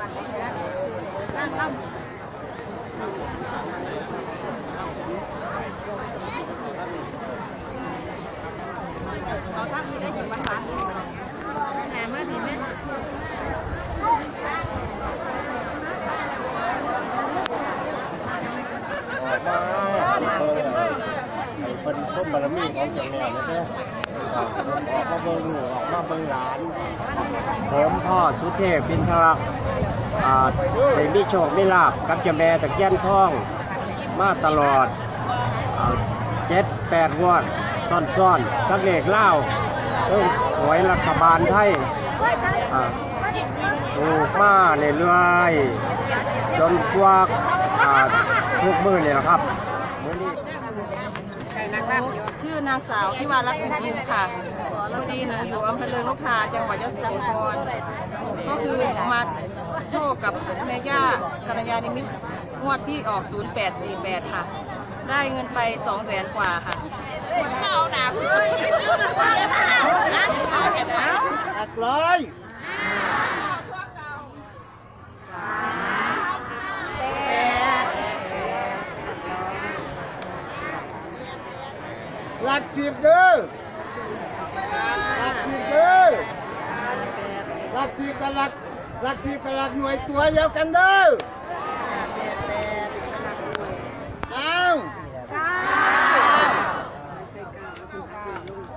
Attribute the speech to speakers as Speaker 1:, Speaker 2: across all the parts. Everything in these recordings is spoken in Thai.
Speaker 1: เป็นต้นบารมีของเจ้าแม่นะเด้อออกมาเบิ่งหนูออกมาเบงหลานผมพ่อสุเทพพินทรัก ได้มีโชคมีลาบกับเจ้าแม่ตะเคียนทอง มาตลอดเจ็ดแปดงวดซ่อนๆสักเลขเล่าเอ้ยหวยรัฐบาลไทยอ่าถูกมาเรื่อยๆจนกว่าทุกมือเนี่แหละครับ
Speaker 2: ชื่อนางสาวที่วารักษ์อินค่ะพอดีหนูอยู่อำเภอเริงนกทาจังหวัดยะโสธรก็คือมา โชคกับแม่ย่ากัญญานิมิตงวดที่ออก 0848 ค่ะ ได้เงินไป2แสนกว่าค่ะเอาหนาคุณ
Speaker 1: หลักร้อยหลักสิบเด้อหลักสิบเด้อหลักสิบกับหลัก หลักสิบกับหลักหน่วยตัวเดียวกันเด้อเอา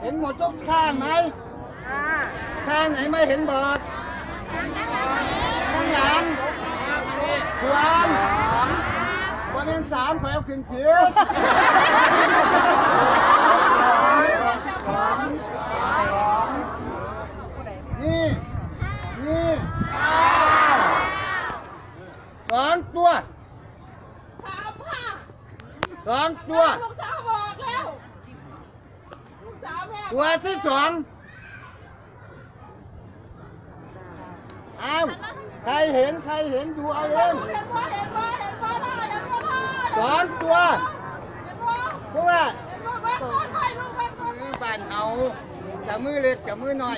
Speaker 1: เห็นหมดทุกข้างไหมข้างไหนไม่เห็นบอกข้างหลังควรวันเป็นสามแถวขึ้นเพียนี่ สองตัวสองตัว
Speaker 2: ลูกสาวบอกแล้วลูกสาวแม่
Speaker 1: ตัวที่สองเอาใครเห็นใครเห็นดูเอาเอง
Speaker 2: เห็นว่าเห็นว่าเห็นว่าได้เห็นว่าได้
Speaker 1: สองตัว
Speaker 2: เห็นว่า
Speaker 1: เพราะว่า
Speaker 2: ลูกแม่ต้นไทยลูกแม่ต้น
Speaker 1: มือบ้านเฮาจะมือเล็กจะมือน้อย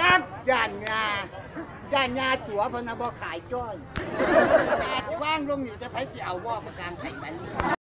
Speaker 1: กับย่านงาย่านงาตัวเพนนะบ่ขายจ้อยว่างลงอยู่จะไปสิเอาว่าประกันไขมัน